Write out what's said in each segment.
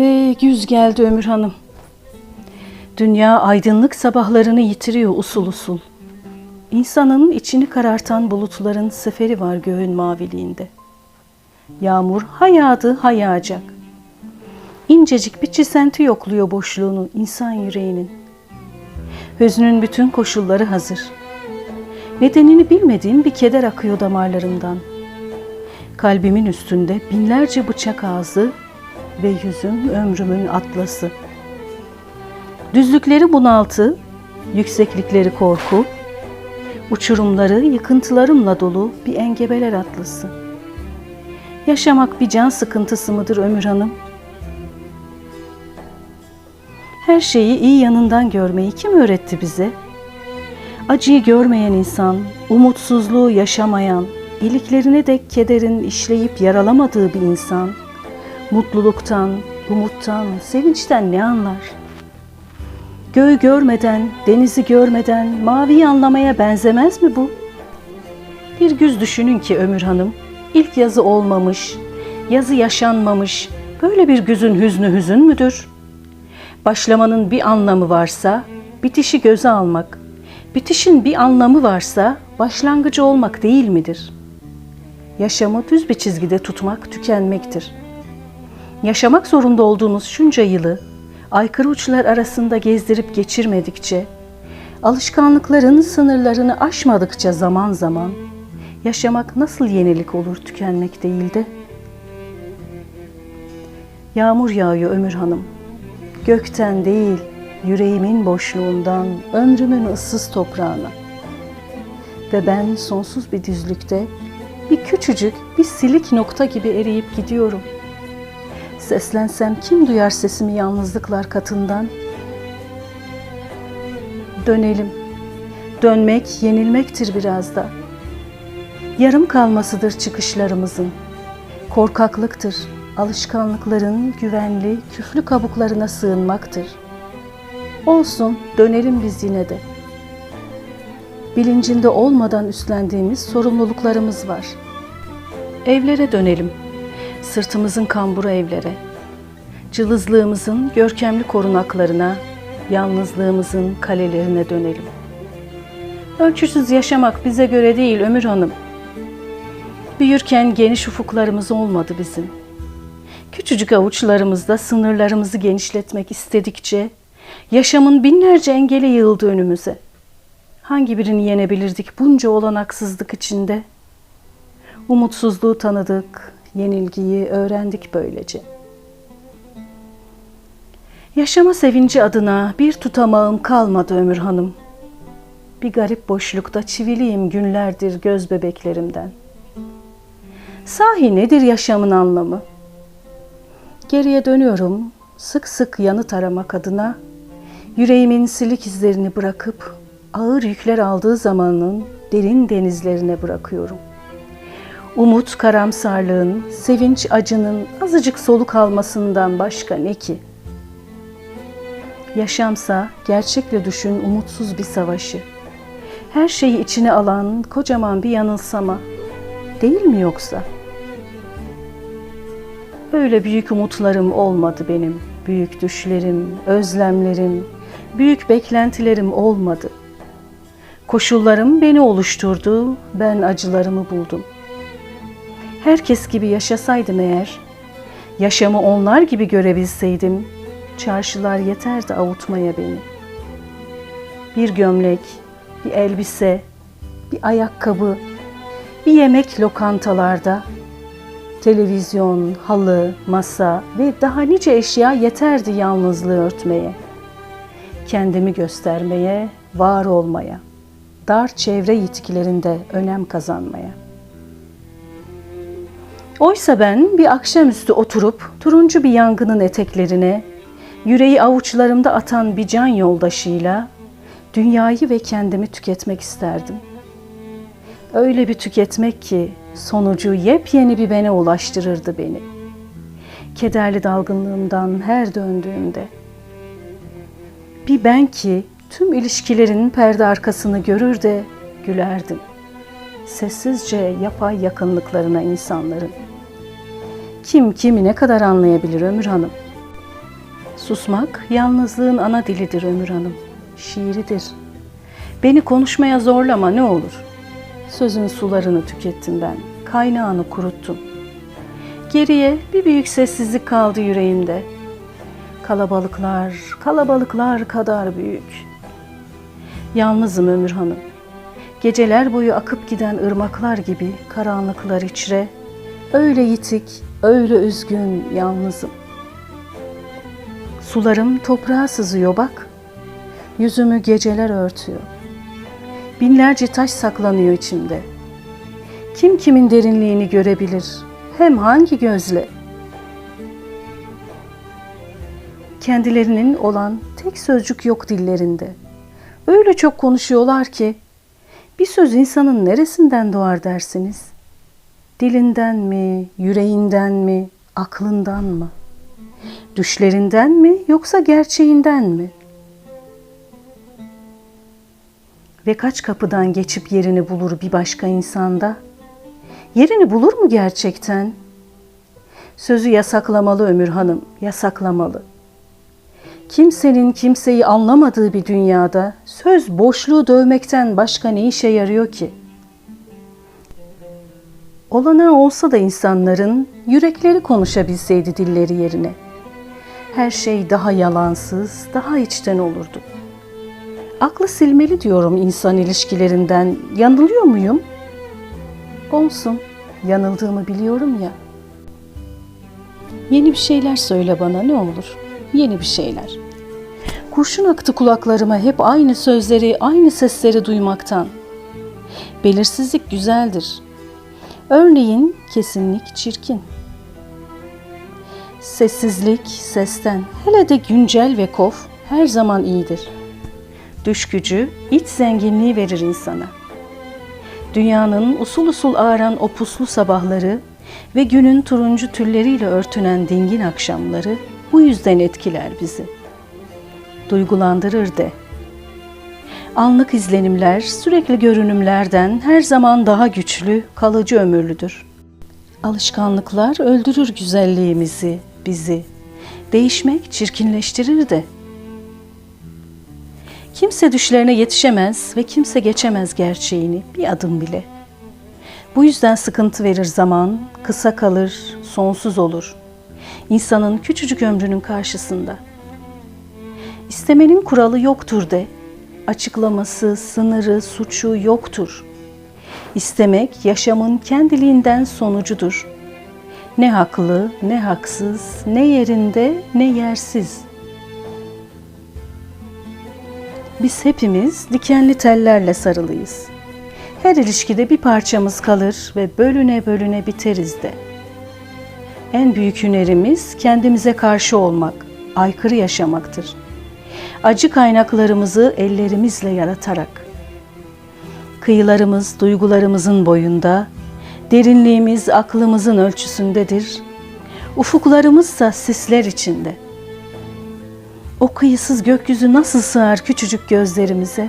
Ve güz geldi Ömür Hanım. Dünya aydınlık sabahlarını yitiriyor usul usul. İnsanın içini karartan bulutların seferi var göğün maviliğinde. Yağmur ha yağdı ha yağacak. İncecik bir çisenti yokluyor boşluğunu insan yüreğinin. Hüznün bütün koşulları hazır. Nedenini bilmediğim bir keder akıyor damarlarımdan. Kalbimin üstünde binlerce bıçak ağzı ve yüzüm ömrümün atlası. Düzlükleri bunaltı, yükseklikleri korku, uçurumları yıkıntılarımla dolu bir engebeler atlısı. Yaşamak bir can sıkıntısı mıdır Ömür Hanım? Her şeyi iyi yanından görmeyi kim öğretti bize? Acıyı görmeyen insan, umutsuzluğu yaşamayan, iliklerine dek kederin işleyip yaralamadığı bir insan, mutluluktan, umuttan, sevinçten ne anlar? Göğü görmeden, denizi görmeden maviyi anlamaya benzemez mi bu? Bir güz düşünün ki Ömür Hanım, ilk yazı olmamış, yazı yaşanmamış, böyle bir güzün hüznü hüzün müdür? Başlamanın bir anlamı varsa, bitişi göze almak, bitişin bir anlamı varsa, başlangıcı olmak değil midir? Yaşamı düz bir çizgide tutmak tükenmektir. Yaşamak zorunda olduğumuz şunca yılı, aykırı uçlar arasında gezdirip geçirmedikçe, alışkanlıkların sınırlarını aşmadıkça zaman zaman, yaşamak nasıl yenilik olur tükenmek değil de? Yağmur yağıyor Ömür Hanım. Gökten değil, yüreğimin boşluğundan, ömrümün ıssız toprağına. Ve ben sonsuz bir düzlükte, bir küçücük, bir silik nokta gibi eriyip gidiyorum. Seslensem kim duyar sesimi yalnızlıklar katından? Dönelim. Dönmek yenilmektir biraz da. Yarım kalmasıdır çıkışlarımızın. Korkaklıktır, alışkanlıkların güvenli, küflü kabuklarına sığınmaktır. Olsun, dönelim biz yine de. Bilincinde olmadan üstlendiğimiz sorumluluklarımız var. Evlere dönelim. Sırtımızın kamburu evlere. Cılızlığımızın görkemli korunaklarına, yalnızlığımızın kalelerine dönelim. Ölçüsüz yaşamak bize göre değil Ömür Hanım. Büyürken geniş ufuklarımız olmadı bizim. Küçücük avuçlarımızda sınırlarımızı genişletmek istedikçe yaşamın binlerce engeli yığıldı önümüze. Hangi birini yenebilirdik bunca olanaksızlık içinde? Umutsuzluğu tanıdık, yenilgiyi öğrendik böylece. Yaşama sevinci adına bir tutamağım kalmadı Ömür Hanım. Bir garip boşlukta çiviliyim günlerdir göz bebeklerimden. Sahi nedir yaşamın anlamı? Geriye dönüyorum, sık sık yanıt aramak adına, yüreğimin silik izlerini bırakıp ağır yükler aldığı zamanın derin denizlerine bırakıyorum. Umut karamsarlığın, sevinç acının azıcık soluk almasından başka ne ki? Yaşamsa gerçekle düşün umutsuz bir savaşı. Her şeyi içine alan kocaman bir yanılsama. Değil mi yoksa? Öyle büyük umutlarım olmadı benim. Büyük düşlerim, özlemlerim, büyük beklentilerim olmadı. Koşullarım beni oluşturdu, ben acılarımı buldum. Herkes gibi yaşasaydım eğer, yaşamı onlar gibi görebilseydim, çarşılar yeterdi avutmaya beni. Bir gömlek, bir elbise, bir ayakkabı, bir yemek lokantalarda, televizyon, halı, masa ve daha nice eşya yeterdi yalnızlığı örtmeye. Kendimi göstermeye, var olmaya, dar çevre yitkilerinde önem kazanmaya. Oysa ben bir akşamüstü oturup turuncu bir yangının eteklerine, yüreği avuçlarımda atan bir can yoldaşıyla dünyayı ve kendimi tüketmek isterdim. Öyle bir tüketmek ki sonucu yepyeni bir bene ulaştırırdı beni. Kederli dalgınlığımdan her döndüğümde. Bir ben ki tüm ilişkilerin perde arkasını görür de gülerdim. Sessizce yapay yakınlıklarına insanların. Kim kimi ne kadar anlayabilir Ömür Hanım? Susmak yalnızlığın ana dilidir Ömür Hanım. Şiiridir. Beni konuşmaya zorlama ne olur. Sözün sularını tükettim ben. Kaynağını kuruttum. Geriye bir büyük sessizlik kaldı yüreğimde. Kalabalıklar, kalabalıklar kadar büyük. Yalnızım Ömür Hanım. Geceler boyu akıp giden ırmaklar gibi karanlıklar içre, öyle yitik, öyle üzgün, yalnızım. Sularım toprağa sızıyor bak. Yüzümü geceler örtüyor. Binlerce taş saklanıyor içimde. Kim kimin derinliğini görebilir? Hem hangi gözle? Kendilerinin olan tek sözcük yok dillerinde. Öyle çok konuşuyorlar ki bir söz insanın neresinden doğar dersiniz? Dilinden mi, yüreğinden mi, aklından mı? Düşlerinden mi yoksa gerçeğinden mi? Ve kaç kapıdan geçip yerini bulur bir başka insanda? Yerini bulur mu gerçekten? Sözü yasaklamalı Ömür Hanım, yasaklamalı. Kimsenin kimseyi anlamadığı bir dünyada söz boşluğu dövmekten başka ne işe yarıyor ki? Olanağı olsa da insanların yürekleri konuşabilseydi dilleri yerine. Her şey daha yalansız, daha içten olurdu. Aklı silmeli diyorum insan ilişkilerinden. Yanılıyor muyum? Olsun, yanıldığımı biliyorum ya. Yeni bir şeyler söyle bana ne olur. Yeni bir şeyler. Kurşun aktı kulaklarıma hep aynı sözleri, aynı sesleri duymaktan. Belirsizlik güzeldir. Örneğin kesinlik çirkin. Sessizlik sesten, hele de güncel ve kof her zaman iyidir. Düş gücü, iç zenginliği verir insana. Dünyanın usul usul ağaran o puslu sabahları ve günün turuncu tülleriyle örtünen dingin akşamları bu yüzden etkiler bizi. Duygulandırır de. Anlık izlenimler sürekli görünümlerden her zaman daha güçlü, kalıcı ömürlüdür. Alışkanlıklar öldürür güzelliğimizi, bizi. Değişmek çirkinleştirir de. Kimse düşlerine yetişemez ve kimse geçemez gerçeğini bir adım bile. Bu yüzden sıkıntı verir zaman, kısa kalır, sonsuz olur. İnsanın küçücük ömrünün karşısında. İstemenin kuralı yoktur de. Açıklaması, sınırı, suçu yoktur. İstemek yaşamın kendiliğinden sonucudur. Ne haklı, ne haksız, ne yerinde, ne yersiz.'' Biz hepimiz dikenli tellerle sarılıyız. Her ilişkide bir parçamız kalır ve bölüne bölüne biteriz de. En büyük hünerimiz kendimize karşı olmak, aykırı yaşamaktır. Acı kaynaklarımızı ellerimizle yaratarak. Kıyılarımız duygularımızın boyunda, derinliğimiz aklımızın ölçüsündedir. Ufuklarımızsa sisler içinde.'' O kıyısız gökyüzü nasıl sığar küçücük gözlerimize?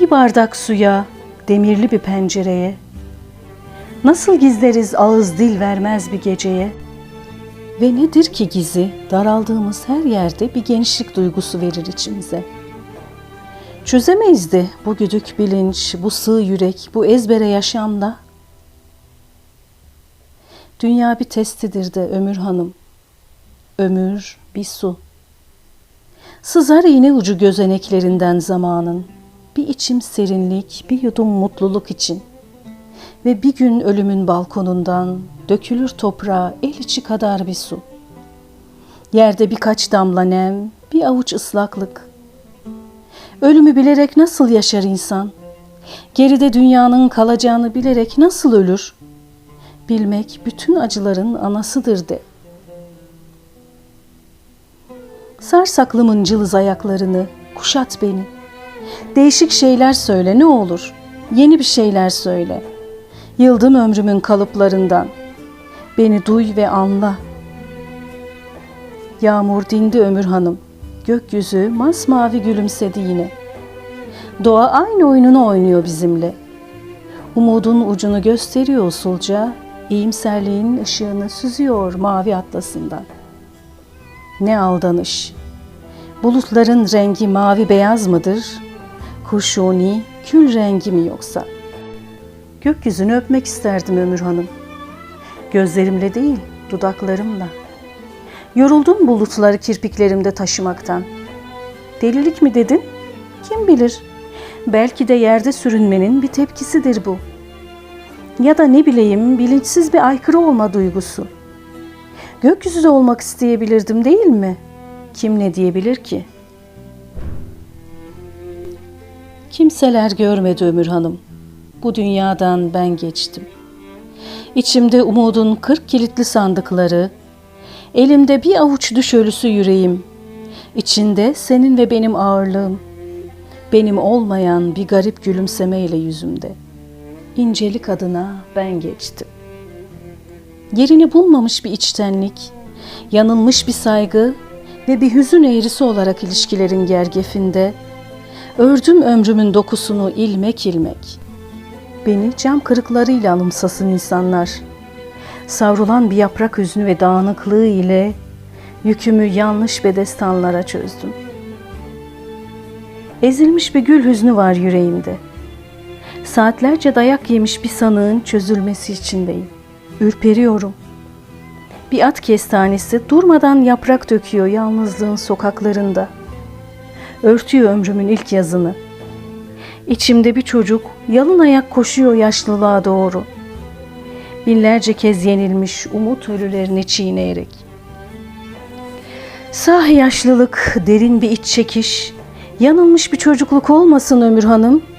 Bir bardak suya, demirli bir pencereye. Nasıl gizleriz ağız dil vermez bir geceye? Ve nedir ki gizi daraldığımız her yerde bir genişlik duygusu verir içimize. Çözemeyiz de bu güdük bilinç, bu sığ yürek, bu ezbere yaşamla. Dünya bir testidir de Ömür Hanım. Ömür bir su. Sızar iğne ucu gözeneklerinden zamanın. Bir içim serinlik, bir yudum mutluluk için. Ve bir gün ölümün balkonundan dökülür toprağa el içi kadar bir su. Yerde birkaç damla nem, bir avuç ıslaklık. Ölümü bilerek nasıl yaşar insan? Geride dünyanın kalacağını bilerek nasıl ölür? Bilmek bütün acıların anasıdır de.'' Sar saklımın cılız ayaklarını, kuşat beni. Değişik şeyler söyle ne olur, yeni bir şeyler söyle. Yıldım ömrümün kalıplarından. Beni duy ve anla. Yağmur dindi Ömür Hanım. Gökyüzü masmavi gülümsedi yine. Doğa aynı oyununu oynuyor bizimle. Umudun ucunu gösteriyor usulca, iyimserliğin ışığını süzüyor mavi atlasından.'' ne aldanış. Bulutların rengi mavi beyaz mıdır? Kurşuni, kül rengi mi yoksa? Gökyüzünü öpmek isterdim Ömür Hanım. Gözlerimle değil, dudaklarımla. Yoruldum bulutları kirpiklerimde taşımaktan. Delilik mi dedin? Kim bilir? Belki de yerde sürünmenin bir tepkisidir bu. Ya da ne bileyim bilinçsiz bir aykırı olma duygusu. Gökyüzü olmak isteyebilirdim değil mi? Kim ne diyebilir ki? Kimseler görmedi Ömür Hanım. Bu dünyadan ben geçtim. İçimde umudun kırk kilitli sandıkları, elimde bir avuç düş ölüsü yüreğim, içinde senin ve benim ağırlığım, benim olmayan bir garip gülümsemeyle yüzümde. İncelik adına ben geçtim. Yerini bulmamış bir içtenlik, yanılmış bir saygı ve bir hüzün eğrisi olarak ilişkilerin gergefinde ördüm ömrümün dokusunu ilmek ilmek. Beni cam kırıklarıyla anımsasın insanlar. Savrulan bir yaprak hüznü ve dağınıklığı ile yükümü yanlış bedestanlara çözdüm. Ezilmiş bir gül hüznü var yüreğimde. Saatlerce dayak yemiş bir sanığın çözülmesi içindeyim. Ürperiyorum. Bir at kestanesi durmadan yaprak döküyor yalnızlığın sokaklarında. Örtüyor ömrümün ilk yazını. İçimde bir çocuk yalın ayak koşuyor yaşlılığa doğru. Binlerce kez yenilmiş umut ölülerini çiğneyerek. Sah yaşlılık, derin bir iç çekiş, yanılmış bir çocukluk olmasın Ömür Hanım.''